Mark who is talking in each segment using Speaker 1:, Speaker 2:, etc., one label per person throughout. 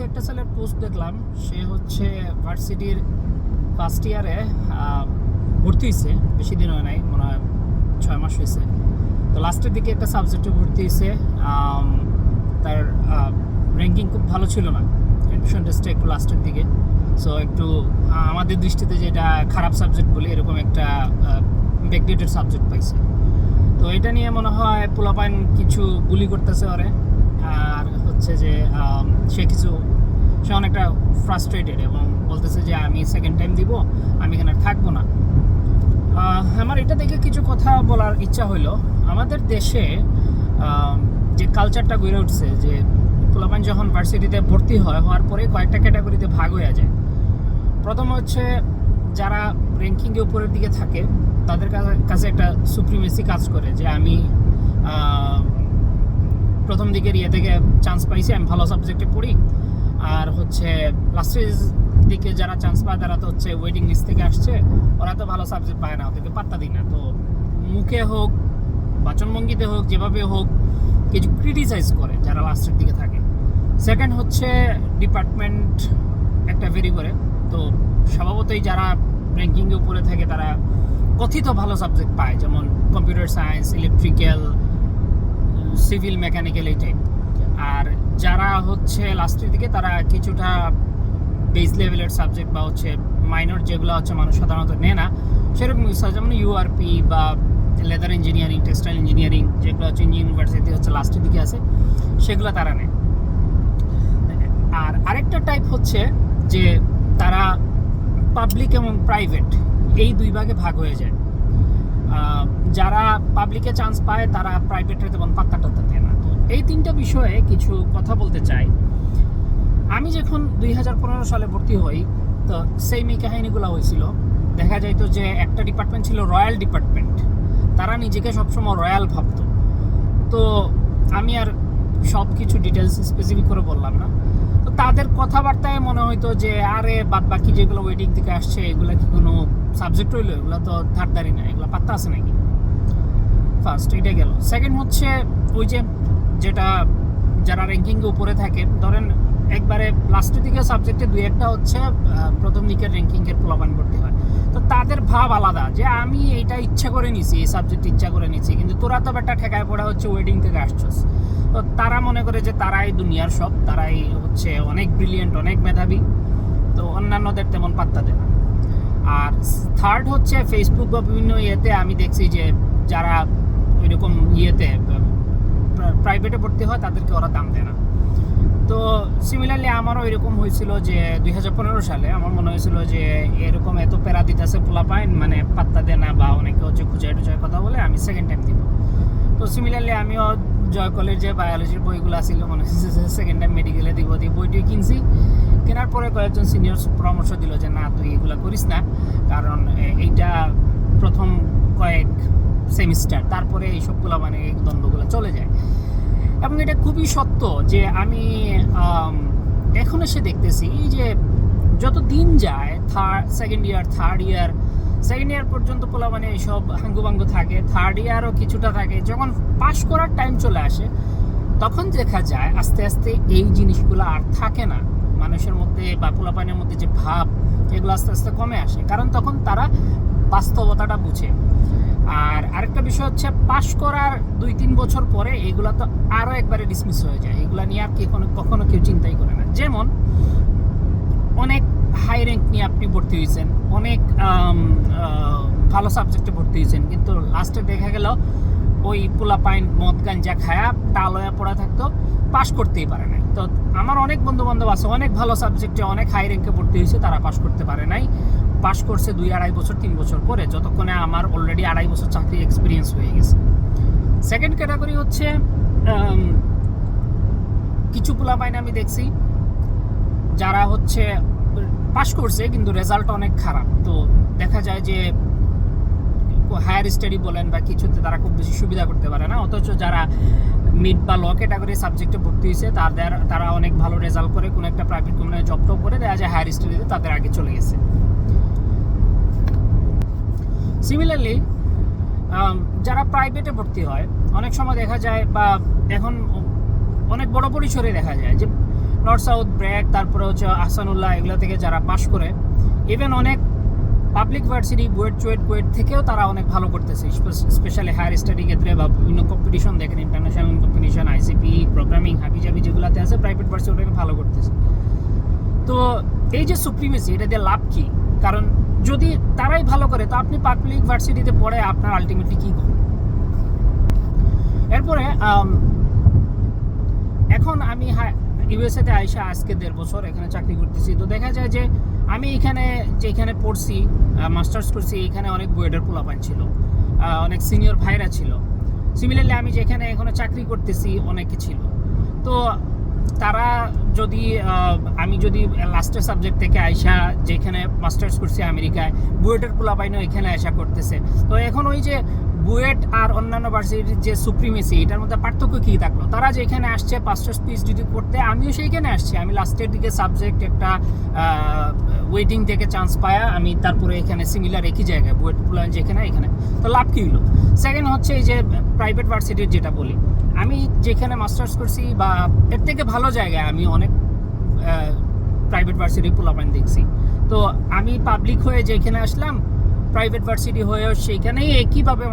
Speaker 1: আজকে একটা ছেলের পোস্ট দেখলাম, সে হচ্ছে ভার্সিটির ফার্স্ট ইয়ারে ভর্তি হয়েছে, বেশি দিন হয় নাই, মনে হয় ছয় মাস হয়েছে। তো লাস্টের দিকে একটা সাবজেক্টে ভর্তি হয়েছে তার র্যাঙ্কিং খুব ভালো ছিল না অ্যাডমিশন টেস্টে একটু লাস্টের দিকে। সো একটু আমাদের দৃষ্টিতে যেটা খারাপ সাবজেক্ট বলি, এরকম একটা ব্যাকডেটেড সাবজেক্ট পাইছে। তো এটা নিয়ে মনে হয় পোলাপাইন কিছু গুলি করতেছে ওরে। আর হচ্ছে যে সে কিছু, সে অনেকটা ফ্রাস্ট্রেটেড এবং বলতেছে যে, আমি সেকেন্ড টাইম দিব, আমি এখানে থাকব না। আমার এটা দেখে কিছু কথা বলার ইচ্ছা হইল। আমাদের দেশে যে কালচারটা গড়ে উঠছে, যে পোলাপাইন যখন ভার্সিটিতে ভর্তি হয়, হওয়ার পরে কয়েকটা ক্যাটাগরিতে ভাগ হয়ে যায়। প্রথম হচ্ছে, যারা র্যাঙ্কিংয়ে উপরের দিকে থাকে, তাদের কাছে একটা সুপ্রিমেসি কাজ করে যে আমি প্রথম দিকের ইয়ে থেকে চান্স পাইছি, আমি ভালো সাবজেক্টে পড়ি। আর হচ্ছে লাস্টের দিকে যারা চান্স পায়, তারা তো হচ্ছে ওয়েটিং লিস্ট থেকে আসছে। ওরা তো ভালো সাবজেক্ট পায় না, ওদেরকে পাত্তা দিই না। তো মুখে হোক, বাচনভঙ্গিতে হোক, যেভাবে হোক, কিছু ক্রিটিসাইজ করে যারা লাস্টের দিকে থাকে। সেকেন্ড হচ্ছে ডিপার্টমেন্ট একটা ভেরি করে। তো স্বভাবতই যারা র্যাঙ্কিংয়ে উপরে থাকে, তারা কথিত ভালো সাবজেক্ট পায়, যেমন computer science electrical civil mechanical এই টাইপ আর যারা হচ্ছে লাস্টের দিকে, তারা কিছুটা বেস লেভেলের সাবজেক্ট বা হচ্ছে মাইনর যেগুলো হচ্ছে মানুষ সাধারণত নেয় না। সেরকম যেমন ইউআরপি বা লেদার ইঞ্জিনিয়ারিং টেক্সটাইল ইঞ্জিনিয়ারিং যেগুলো হচ্ছে ইউনিভার্সিটি হচ্ছে লাস্টের দিকে আছে, সেগুলো তারা নেয়। আর আরেকটা টাইপ হচ্ছে যে তারা পাবলিক এবং প্রাইভেট এই দুই ভাগে ভাগ হয়ে যায়। যারা পাবলিকে চান্স পায়, তারা প্রাইভেটে তেমন টাত্তা দেয় না। তো এই তিনটা বিষয়ে কিছু কথা বলতে চাই। আমি যখন দুই হাজার পনেরো সালে ভর্তি হই, তো সেই মেয়ে কাহিনীগুলো হয়েছিল। দেখা যাইতো যে একটা ডিপার্টমেন্ট ছিল রয়্যাল ডিপার্টমেন্ট তারা নিজেকে সবসময় রয়্যাল ভাবত। তো আমি আর সব কিছু ডিটেলস স্পেসিফিক করে বললাম না। তো তাদের কথাবার্তায় মনে হইতো যে, আরে বাদ বাকি যেগুলো ওয়েডিং থেকে আসছে, এগুলো কি কোনো সাবজেক্ট হইল এগুলো তো ধারদারি না এগুলো পাত্তা আছে নাকি? ফার্স্ট এটা গেল। সেকেন্ড হচ্ছে, ওই যে যেটা যারা র্যাঙ্কিংয়ে উপরে থাকে, ধরেন একবারে লাস্টের দিকে সাবজেক্টে দুই একটা হচ্ছে প্রথম দিকের র্যাঙ্কিংয়ের প্রলাপান করতে হয়। তো তাদের ভাব আলাদা, যে আমি এইটা ইচ্ছা করে নিছি, এই সাবজেক্ট ইচ্ছা করে নিছি, কিন্তু তোরা তো একটা ঠেকায় পড়া হচ্ছে ওয়েডিং থেকে আসছস। তো তারা মনে করে যে তারাই দুনিয়ার সব, তারাই হচ্ছে অনেক ব্রিলিয়েন্ট অনেক মেধাবী, তো অন্যান্যদের তেমন পাত্তা দেয় না। আর থার্ড হচ্ছে ফেসবুক বা বিভিন্ন ইয়েতে আমি দেখছি যে যারা ওইরকম ইয়েতে প্রাইভেটে ভর্তি হয়, তাদেরকে ওরা দাম দেয় না। তো সিমিলারলি আমারও এরকম হয়েছিল যে দুই হাজার পনেরো সালে আমার মনে হয়েছিল যে এরকম এত প্যারা দিতেছে পোলা পাইন মানে পাত্তা দেয় না বা অনেকে হচ্ছে খুঁজাই টুজাই কথা বলে, আমি সেকেন্ড টাইম দিব। তো সিমিলারলি আমিও জয়কলের যে বায়োলজির বইগুলো ছিল মনে হচ্ছে সেকেন্ড টাইম মেডিকেলে দিব, দিয়ে বইটি কিনছি। কেনার পরে কয়েকজন সিনিয়র পরামর্শ দিল যে, না, তুই এগুলো করিস না। কারণ এইটা প্রথম কয়েক সেমিস্টার তারপরে এই সবগুলো মানে এই দ্বন্দ্বগুলো চলে যায়। এবং এটা খুবই সত্য যে, আমি এখন এসে দেখতেছি যে, যত দিন যায় third second year third year second year পর্যন্ত পোলা মানে এইসব হাঙ্গুবাঙ্গু থাকে থার্ড ইয়ারও কিছুটা থাকে, যখন পাশ করার টাইম চলে আসে, তখন দেখা যায় আস্তে আস্তে এই জিনিসগুলো আর থাকে না। মানুষের মধ্যে বা পোলাপানের মধ্যে যে ভাব, এগুলো আস্তে আস্তে কমে আসে। কারণ তখন তারা বাস্তবতাটা বুঝে। আর আরেকটা বিষয় হচ্ছে, পাশ করার দুই তিন বছর পরে এগুলা তো আরও একবারে ডিসমিস হয়ে যায়। এগুলা নিয়ে আর কি কোনো, কখনো কেউ চিন্তাই করে না। যেমন, অনেক হাই র্যাঙ্ক নিয়ে আপনি ভর্তি হয়েছেন, অনেক ভালো সাবজেক্টে ভর্তি হয়েছেন, কিন্তু লাস্টে দেখা গেল, ওই পোলা পাইন মদ গাঞ্জা খায়া টালয়া পড়া থাকতো পাশ করতেই পারে নাই। তো আমার অনেক বন্ধু বান্ধব আছে, অনেক ভালো সাবজেক্টে অনেক হাই র্যাঙ্কে ভর্তি হয়েছে, তারা পাশ করতে পারে নাই। পাশ করছে দুই আড়াই বছর, তিন বছর পরে, যতক্ষণে আমার অলরেডি আড়াই বছর চাকরি এক্সপিরিয়েন্স হয়ে গেছে। সেকেন্ড ক্যাটাগরি হচ্ছে কিছু পোলা পাইন আমি দেখছি, যারা হচ্ছে পাশ করছে, কিন্তু রেজাল্ট অনেক খারাপ। তো দেখা যায় যে হায়ার স্টাডি বলেন বা কিছুতে তারা খুব বেশি সুবিধা করতে পারে না, অথচ যারা মিড বা ল ক্যাটাগরি সাবজেক্টে ভর্তি হয়েছে। তাদের তারা অনেক ভালো রেজাল্ট করে, কোনো একটা প্রাইভেট কোম্পানি জব টপ করে, দেখা যায় হায়ার স্টাডিতে তাদের আগে চলে গেছে। সিমিলারলি যারা প্রাইভেটে ভর্তি হয়, অনেক সময় দেখা যায় বা এখন অনেক বড় পরিসরে দেখা যায় যে নর্থ সাউথ ব্র্যাক তারপরে হচ্ছে আহসানুল্লাহ, এগুলো থেকে যারা পাশ করে ইভেন অনেক পাবলিক ভার্সিটি বুয়েট চুয়েট, কুয়েট থেকেও তারা অনেক ভালো করতেছে। স্পেশালি হায়ার স্টাডি ক্ষেত্রে বা বিভিন্ন কম্পিটিশন দেখেন ইন্টারন্যাশনাল কম্পিটিশন আইসিপি প্রোগ্রামিং হাবি জাবি যেগুলোতে আছে প্রাইভেট ভার্সিটি ওটাকে ভালো করতেছে। তো এই যে সুপ্রিমেসি এটা দিয়ে লাভ কি? কারণ যদি তারাই ভালো করে, তো আপনি পাবলিক ভার্সিটিতে পড়ে আপনার আলটিমেটলি কি করবেন? এরপরে এখন আমি ইউএসএতে আইসা আজকে দেড় বছর এখানে চাকরি করতেছি। তো দেখা যায় যে আমি এখানে যেখানে পড়ছি মাস্টার্স করছি, এখানে অনেক বয়েডার পোলাপান ছিল অনেক সিনিয়র ভাইরা ছিল। সিমিলারলি আমি যেখানে এখনও চাকরি করতেছি, অনেকে ছিল। তো তারা যদি আমি যদি লাস্টের সাবজেক্ট থেকে আইসা যেখানে মাস্টার্স করছি আমেরিকায়, বুয়েটের পোলাপাইনও এখানে আইসা করতেছে। তো এখন ওই যে বুয়েট আর অন্যান্য ভার্সিটির যে সুপ্রিমেসি এটার মধ্যে পার্থক্য কী থাকল? তারা যেখানে আসছে মাস্টার্স পিএইচডি করতে, আমিও সেইখানে আসছি। আমি লাস্টের দিকে সাবজেক্ট একটা ওয়েটিং থেকে চান্স পায়া, আমি তারপরে এখানে সিমিলার একই জায়গায়, বুয়েট পোলা যেখানে, এখানে। তো লাভ কী হলো? সেকেন্ড হচ্ছে এই যে প্রাইভেট ভার্সিটির যেটা বলি। আমি যেখানে মাস্টার্স করছি বা এর থেকে ভালো জায়গায় আমি অনেক প্রাইভেট ভার্সিটি পোলাপাইন দেখছি। তো আমি পাবলিক হয়ে যেখানে আসলাম প্রাইভেট ভার্সিটি হয়েও সেইখানেই একইভাবে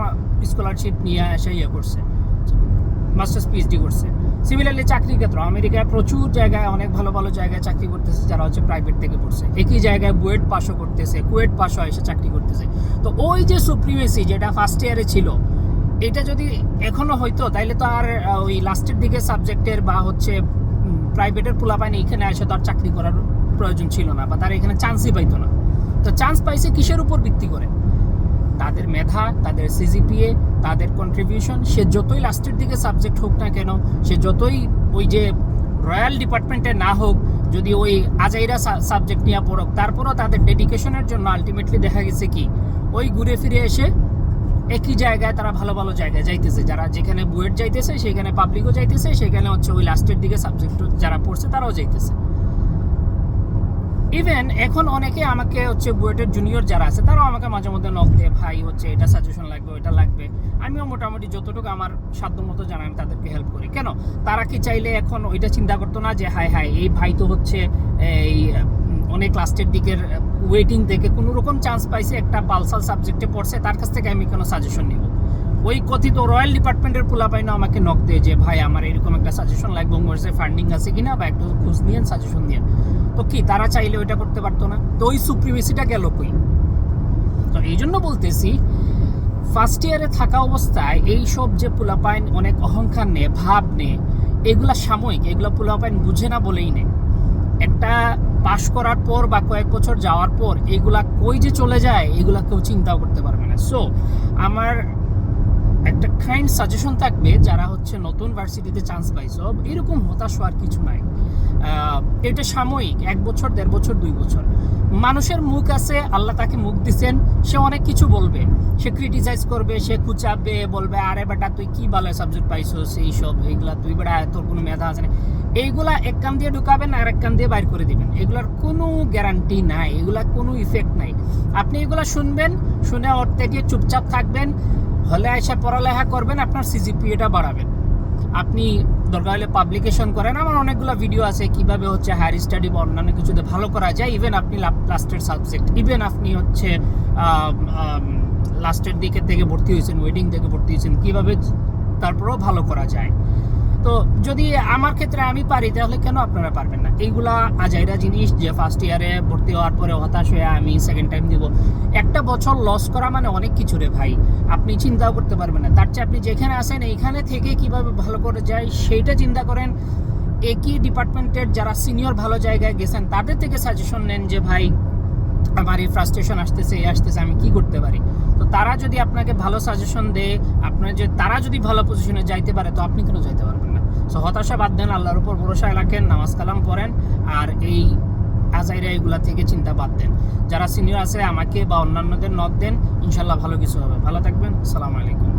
Speaker 1: স্কলারশিপ নিয়ে এসে ইয়ে করছে মাস্টার্স পিএইচডি করছে। সিমিলারলি চাকরির ক্ষেত্র আমেরিকায় প্রচুর জায়গায়, অনেক ভালো ভালো জায়গায় চাকরি করতেছে, যারা হচ্ছে প্রাইভেট থেকে পড়ছে। একই জায়গায় বুয়েট পাশও করতেছে কুয়েট পাশও এসে চাকরি করতেছে। তো ওই যে সুপ্রিমেসি যেটা ফার্স্ট ইয়ারে ছিল এটা যদি এখনও হয়তো, তাইলে তো আর ওই লাস্টের দিকে সাবজেক্টের বা হচ্ছে প্রাইভেটের পোলাপাইনি এখানে এসে তো আর চাকরি করার প্রয়োজন ছিল না বা তারা এখানে চান্সই পাইতো না। তো চান্স পাইছে কিসের উপর ভিত্তি করে? তাদের মেধা, তাদের সিজিপিএ তাদের কন্ট্রিবিউশন সে যতই লাস্টের দিকে সাবজেক্ট হোক না কেন, সে যতই ওই যে রয়্যাল ডিপার্টমেন্টে না হোক, যদি ওই আজাইরা সাবজেক্ট নিয়ে পড়ুক, তারপরও তাদের ডেডিকেশনের জন্য আলটিমেটলি দেখা গেছে কি, ওই ঘুরে ফিরে এসে একই জায়গায় তারা ভালো ভালো জায়গায় যাইতেছে। যারা যেখানে বুয়েট যাইতেছে, সেখানে পাবলিকও যাইতেছে, সেখানে হচ্ছে ওই লাস্টের দিকে সাবজেক্ট যারা পড়ছে, তারাও যাইতেছে। ইভেন এখন অনেকে আমাকে হচ্ছে বুয়েটের জুনিয়র যারা আছে, তারাও আমাকে মাঝে মধ্যে নক দেয়, ভাই, হচ্ছে এটা সাজেশন লাগবে ওটা লাগবে। আমিও মোটামুটি যতটুকু আমার সাধ্য মতো জানাই আমি তাদেরকে হেল্প করি। কেন? তারা কি চাইলে এখন ওইটা চিন্তা করতো না যে হাই হাই এই ভাই তো হচ্ছে এই অনেক লাস্টের দিকের ওয়েটিং থেকে কোনো রকম চান্স পাইছে একটা পালসাল সাবজেক্টে পড়ছে, তার কাছ থেকে আমি কোনো সাজেশন নিব। ওই কথিত রয়্যাল ডিপার্টমেন্টের পোলাপাইনা আমাকে নক দেয় যে, ভাই, আমার এরকম একটা সাজেশন লাগবে উমর্সে ফান্ডিং আছে কিনা বা একটু খোঁজ নিয়েন সাজেশন নিয়েন। তো কি, তারা চাইলে ওইটা করতে পারতো না? তো ওই সুপ্রিমেসিটা গেল কই? তো এই জন্য বলতেছি ফার্স্ট ইয়ারে থাকা অবস্থায় এই সব যে পোলাপাইন অনেক অহংকার নে ভাব নে এগুলা সাময়িক, এগুলা পোলাপাইন বুঝে না বলেই নে একটা পাশ করার পর বা কয়েক বছর যাওয়ার পর এগুলা কই যে চলে যায়, এগুলা কেউ চিন্তাও করতে পারবে না। সো আমার একটা কাইন্ড সাজেশন থাকবে, যারা হচ্ছে নতুন ভার্সিটিতে চান্স পাইছো এরকম হতাশ হওয়ার কিছু নাই। এটা সাময়িক, এক বছর, দেড় বছর, দুই বছর। মানুষের মুখ আছে, আল্লাহ তাকে মুখ দিছেন, সে অনেক কিছু বলবে। সে ক্রিটিসাইজ করবে, সে কুচাবে বলবে, আরে বেটা, তুই কি ভালো সাবজেক্ট পাইছো সেই সব, এইগুলা, তুই বেটা, তোর কোনো মেধা আছে না? এইগুলা এক কান দিয়ে ঢুকাবেন আর এক কান দিয়ে বাইর করে দিবেন। এগুলার কোনো গ্যারান্টি নাই, এগুলা কোনো ইফেক্ট নাই। আপনি এগুলা শুনবেন, শুনে ওর থেকে চুপচাপ থাকবেন, হলে এসে পড়ালেখা করবেন, আপনার সিজিপিএটা বাড়াবেন। আপনি দরকার হলে পাবলিকেশন করেন, আমার অনেকগুলো ভিডিও আছে, কীভাবে হচ্ছে হায়ার স্টাডি বা অন্যান্য কিছুতে ভালো করা যায় ইভেন আপনি লাস্টের সাবজেক্ট ইভেন আপনি হচ্ছে লাস্টের দিকের থেকে ভর্তি হয়েছেন ওয়েডিং থেকে ভর্তি হয়েছেন, কীভাবে তারপরেও ভালো করা যায়। তো যদি আমার ক্ষেত্রে আমি পারি, তাহলে কেন আপনারা পারবেন না? এইগুলা আজাইরা জিনিস যে ফার্স্ট ইয়ারে ভর্তি হওয়ার পরে হতাশ হয়ে আমি সেকেন্ড টাইম দিব। একটা বছর লস করা মানে অনেক কিছু রে ভাই। আপনি চিন্তাও করতে পারবেন না। তার চেয়ে আপনি যেখানে আসেন এইখানে থেকে কীভাবে ভালো করে যায়, সেইটা চিন্তা করেন। একই ডিপার্টমেন্টের যারা সিনিয়র ভালো জায়গায় গেছেন, তাদের থেকে সাজেশন নেন যে, ভাই, আমার এই ফ্রাস্ট্রেশন আসতেছে, এই আসতেছে, আমি কি করতে পারি? তো তারা যদি আপনাকে ভালো সাজেশন দেয়, আপনার যে তারা যদি ভালো পজিশনে যাইতে পারে, তো আপনি কেন যাইতে পারবেন না। সো হতাশা বাদ দেন, আল্লাহর উপর ভরসা রাখেন, নামাজ কালাম পড়েন, আর এই আজাইরা এগুলা থেকে চিন্তা বাদ দেন। যারা সিনিয়র আছে, আমাকে বা অন্যান্যদের নক দেন, ইনশাল্লাহ ভালো কিছু হবে। ভালো থাকবেন সালাম আলাইকুম।